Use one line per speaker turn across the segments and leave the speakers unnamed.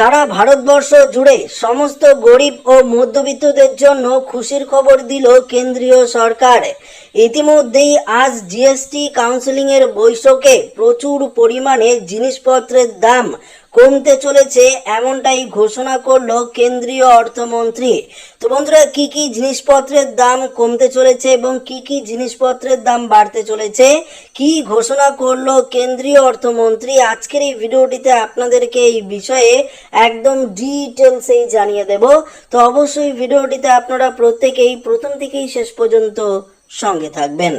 সারা ভারতবর্ষ জুড়ে সমস্ত গরিব ও মধ্যবিত্তদের জন্য খুশির খবর দিল কেন্দ্রীয় সরকার। ইতিমধ্যেই আজ জিএসটি কাউন্সিলিংয়ের বৈঠকে প্রচুর পরিমাণে জিনিসপত্রের দাম কমতে চলেছে এমনটাই ঘোষণা করল কেন্দ্রীয় অর্থমন্ত্রী। তো বন্ধুরা, কি কি জিনিসপত্রের দাম কমতে চলেছে এবং কি কি জিনিসপত্রের দাম বাড়তে চলেছে? কি ঘোষণা করল কেন্দ্রীয় অর্থমন্ত্রী? আজকের এই ভিডিওটিতে আপনাদেরকে এই বিষয়ে একদম ডিটেলসেই জানিয়ে দেব। তো অবশ্যই ভিডিওটিতে আপনারা প্রত্যেকেই প্রথম থেকেই শেষ পর্যন্ত সঙ্গে থাকবেন।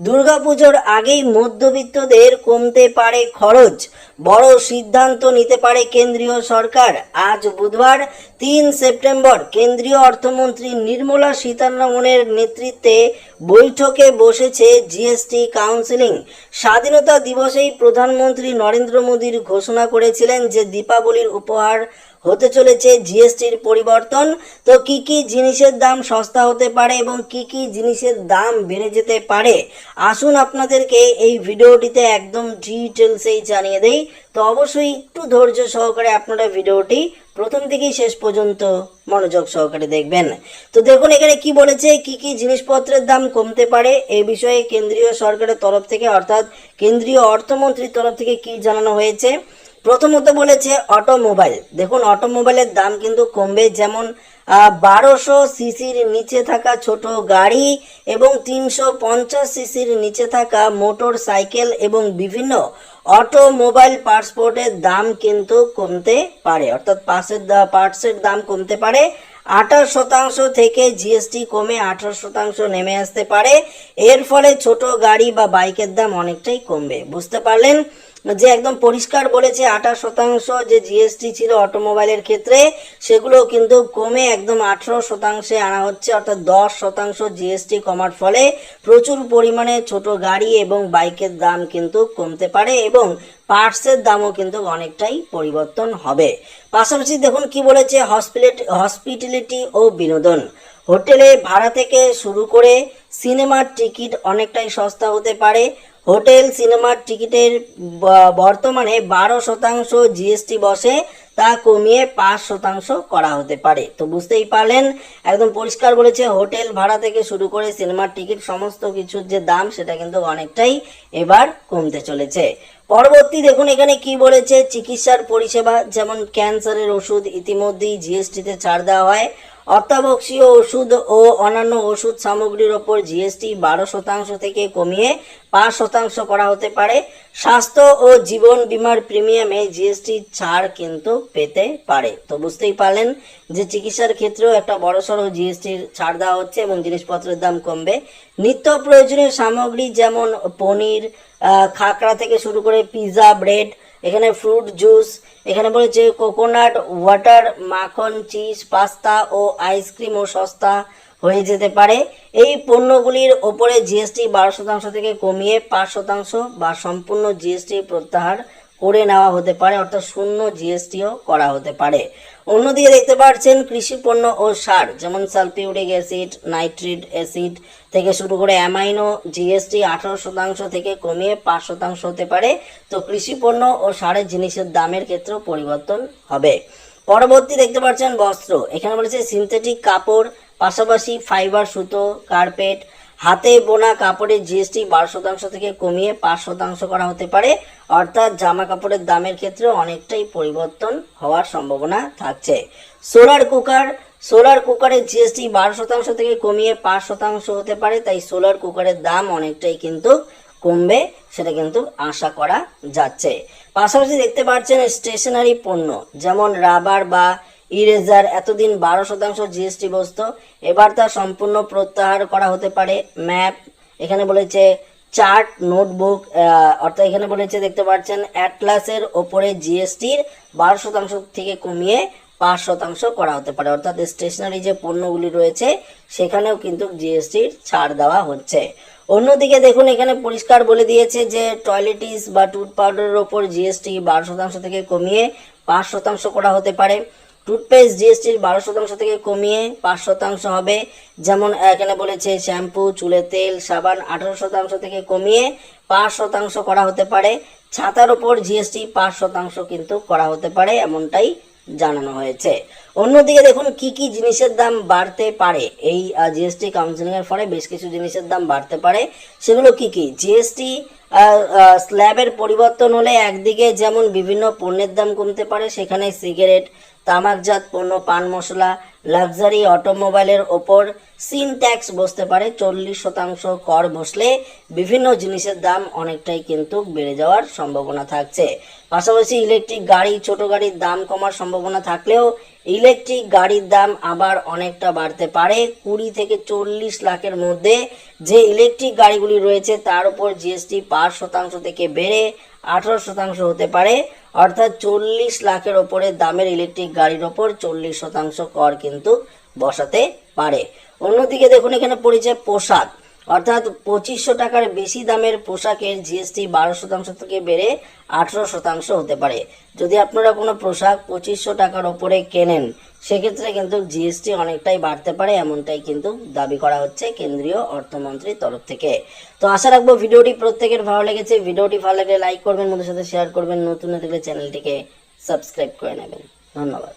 দুর্গাপুজোর আগেই মধ্যবিত্তদের কমতে পারে খরচ। বড় সিদ্ধান্ত নিতে পারে কেন্দ্রীয় সরকার। আজ বুধবার, তিন সেপ্টেম্বর, কেন্দ্রীয় অর্থমন্ত্রী নির্মলা সীতারামনের নেতৃত্বে বৈঠকে বসেছে জিএসটি কাউন্সিলিং। স্বাধীনতা দিবসেই প্রধানমন্ত্রী নরেন্দ্র মোদীর ঘোষণা করেছিলেন যে দীপাবলির উপহার হতে চলেছে জিএসটির পরিবর্তন। তো কি কি জিনিসের দাম সস্তা হতে পারে এবং কি কি জিনিসের দাম বেড়ে যেতে পারে? আসুন আপনাদেরকে এই ভিডিওটিতে একদম ডিটেলসেই জানিয়ে দেই। তো অবশ্যই একটু ধৈর্য সহকারে আপনারা ভিডিওটি প্রথম থেকেই শেষ পর্যন্ত মনোযোগ সহকারে দেখবেন। তো দেখুন এখানে কি বলেছে, কি কি জিনিসপত্রের দাম কমতে পারে এই বিষয়ে কেন্দ্রীয় সরকারের তরফ থেকে অর্থাৎ কেন্দ্রীয় অর্থমন্ত্রীর তরফ থেকে কি জানানো হয়েছে? প্রথমত বলেছে অটোমোবাইল। দেখুন, অটোমোবাইলের দাম কিন্তু কমবে যেমন বারোশো সিসির নিচে থাকা ছোট গাড়ি এবং তিনশো পঞ্চাশ সিসির নিচে থাকা মোটর সাইকেল এবং বিভিন্ন অটোমোবাইল পাসপোর্টের দাম কিন্তু কমতে পারে। অর্থাৎ পার্সের পার্টসের দাম কমতে পারে। আঠাশ শতাংশ থেকে জিএসটি কমে আঠারো শতাংশ নেমে আসতে পারে। এর ফলে ছোট গাড়ি বা বাইকের দাম অনেকটাই কমবে। বুঝতে পারলেন? যে একদম পরিষ্কার বলেছে আঠাশ শতাংশ যে জিএসটি ছিল অটোমোবাইলের ক্ষেত্রে, সেগুলো কিন্তু কমে একদম আঠারো শতাংশে আনা হচ্ছে, অর্থাৎ দশ শতাংশ জিএসটি কমার ফলে প্রচুর পরিমাণে ছোট গাড়ি এবং বাইকের দাম কিন্তু কমতে পারে এবং পার্টসের দামও কিন্তু অনেকটাই পরিবর্তন হবে। পাশাপাশি দেখুন কি বলেছে হসপিটালিটি হসপিটালিটি ও বিনোদন। হোটেলে ভাড়া থেকে শুরু করে সিনেমার টিকিট অনেকটাই সস্তা হতে পারে হোটেল, সিনেমার টিকিটের বর্তমানে বারো শতাংশ জিএসটি বসে, তা কমিয়ে পাঁচ শতাংশ করা হতে পারে। তো বুঝতেই পারলেন, একদম পরিষ্কার বলেছে, হোটেল ভাড়া থেকে শুরু করে সিনেমার টিকিট সমস্ত কিছুর যে দাম, সেটা কিন্তু অনেকটাই এবার কমতে চলেছে। পরবর্তী দেখুন এখানে কি বলেছে, চিকিৎসার পরিষেবা, যেমন ক্যান্সারের ওষুধ, ইতিমধ্যেই জিএসটিতে ছাড় দেওয়া হয়। অত্যাবশ্যকীয় ওষুধ ও অন্যান্য ওষুধ সামগ্রীর ওপর জিএসটি বারো শতাংশ থেকে কমিয়ে পাঁচ শতাংশ করা হতে পারে। স্বাস্থ্য ও জীবন বীমার প্রিমিয়ামে জিএসটি ছাড় কিন্তু পেতে পারে। তো বুঝতেই পারলেন যে চিকিৎসার ক্ষেত্রেও একটা বড়সড় জিএসটির ছাড় দেওয়া হচ্ছে এবং জিনিসপত্রের দাম কমবে। নিত্য প্রয়োজনীয় সামগ্রী যেমন পনির খাকড়া থেকে শুরু করে পিৎজা ব্রেড, এখানে ফ্রুট জুস, এখানে বলেছে কোকোনাট, ওয়াটার, মাখন, চিজ, পাস্তা ও আইসক্রিমও সস্তা হয়ে যেতে পারে। এই পণ্যগুলির ওপরে জিএসটি বারো শতাংশ থেকে কমিয়ে পাঁচ শতাংশ বা সম্পূর্ণ জিএসটি প্রত্যাহার করে নেওয়া হতে পারে, অর্থাৎ শূন্য জিএসটিও করা হতে পারে। অন্যদিকে দেখতে পাচ্ছেন কৃষি পণ্য ও সার, যেমন সালফিউরিক অ্যাসিড নাইট্রিক অ্যাসিড থেকে শুরু করে অ্যামাইনো জিএসটি আঠারো শতাংশ থেকে কমিয়ে পাঁচ শতাংশ হতে পারে। তো কৃষি পণ্য ও সারের জিনিসের দামের ক্ষেত্রেও পরিবর্তন হবে। পরবর্তী দেখতে পাচ্ছেন বস্ত্র, এখানে বলেছে সিনথেটিক কাপড় পাশাপাশি ফাইবার, সুতো, কার্পেট, হাতে বোনা কাপড়ের জিএসটি বারো শতাংশ থেকে কমিয়ে পাঁচ শতাংশ করা হতে পারে। অর্থাৎ জামা কাপড়ের দামের ক্ষেত্রে অনেকটাই পরিবর্তন হওয়ার সম্ভাবনা থাকছে। সোলার কুকার, সোলার কুকারের জিএসটি বারো শতাংশ থেকে কমিয়ে পাঁচ শতাংশ হতে পারে, তাই সোলার কুকারের দাম অনেকটাই কিন্তু কমবে, সেটা কিন্তু আশা করা যাচ্ছে। পাশাপাশি দেখতে পাচ্ছেন স্টেশনারি পণ্য, যেমন রাবার বা ইরেজার এতদিন বারো শতাংশ জিএসটি বসতো। এবার তা সম্পূর্ণ প্রত্যাহার করা হতে পারে। ম্যাপ এখানে বলেছে চার্ট নোটবুক অর্থাৎ এখানে বলেছে দেখতে পাচ্ছেন অ্যাটলাসের ওপরে জিএসটির বারো শতাংশ থেকে কমিয়ে পাঁচ শতাংশ করা হতে পারে। অর্থাৎ স্টেশনারি যে পণ্যগুলি রয়েছে, সেখানেও কিন্তু জিএসটির ছাড় দেওয়া হচ্ছে। অন্যদিকে দেখুন, এখানে পরিষ্কার বলে দিয়েছে যে টয়লেটিস বা টুথ পাউডারের ওপর জিএসটি বারো শতাংশ থেকে কমিয়ে পাঁচ শতাংশ করা হতে পারে। টুথপেস্ট জিএসটির বারো শতাংশ থেকে কমিয়ে পাঁচ শতাংশ হবে। যেমন এখানে বলেছে, শ্যাম্পু চুলের তেল, সাবান আঠারো শতাংশ থেকে কমিয়ে পাঁচ শতাংশ করা হতে পারে। ছাতার ওপর জিএসটি পাঁচ শতাংশ কিন্তু করা হতে পারে এমনটাই জানানো হয়েছে। অন্যদিকে দেখুন, কি কি জিনিসের দাম বাড়তে পারে? এই জিএসটি কাউন্সিলিং এর ফলে বেশ কিছু জিনিসের দাম বাড়তে পারে। সেগুলো কি কি? জিএসটি স্ল্যাবের পরিবর্তন হলে একদিকে যেমন বিভিন্ন পণ্যের দাম কমতে পারে, সেখানে সিগারেট তামাকজাত পণ্য, পান মশলা, লাক্সারি অটোমোবাইলের ওপর সিন ট্যাক্স বসতে পারে। চল্লিশ শতাংশ কর বসলে বিভিন্ন জিনিসের দাম অনেকটাই কিন্তু বেড়ে যাওয়ার সম্ভাবনা থাকছে। পাশাপাশি ইলেকট্রিক গাড়ি, ছোট গাড়ির দাম কমার সম্ভাবনা থাকলেও ইলেকট্রিক গাড়ির দাম আবার অনেকটা বাড়তে পারে। কুড়ি থেকে চল্লিশ লাখের মধ্যে যে ইলেকট্রিক গাড়িগুলি রয়েছে, তার উপর জিএসটি পাঁচ শতাংশ থেকে বেড়ে আঠারো শতাংশ হতে পারে। অর্থাৎ চল্লিশ লাখের ওপরে দামের ইলেকট্রিক গাড়ির ওপর চল্লিশ শতাংশ কর কিন্তু বসাতে পারে। অন্যদিকে দেখুন এখানে পড়েছে পোশাক অর্থাৎ পঁচিশশো টাকার বেশি দামের পোশাকের জিএসটি বারো শতাংশ থেকে বেড়ে আঠেরো শতাংশ হতে পারে। যদি আপনারা কোনো পোশাক পঁচিশশো টাকার ওপরে কেনেন, সেক্ষেত্রে কিন্তু জিএসটি অনেকটাই বাড়তে পারে, এমনটাই কিন্তু দাবি করা হচ্ছে কেন্দ্রীয় অর্থমন্ত্রীর তরফ থেকে। তো আশা রাখব ভিডিওটি প্রত্যেকের ভালো লেগেছে। ভিডিওটি ভালো লাগলে লাইক করবেন, বন্ধুদের সাথে শেয়ার করবেন। নতুন থাকলে চ্যানেলটিকে সাবস্ক্রাইব করে নেবেন। ধন্যবাদ।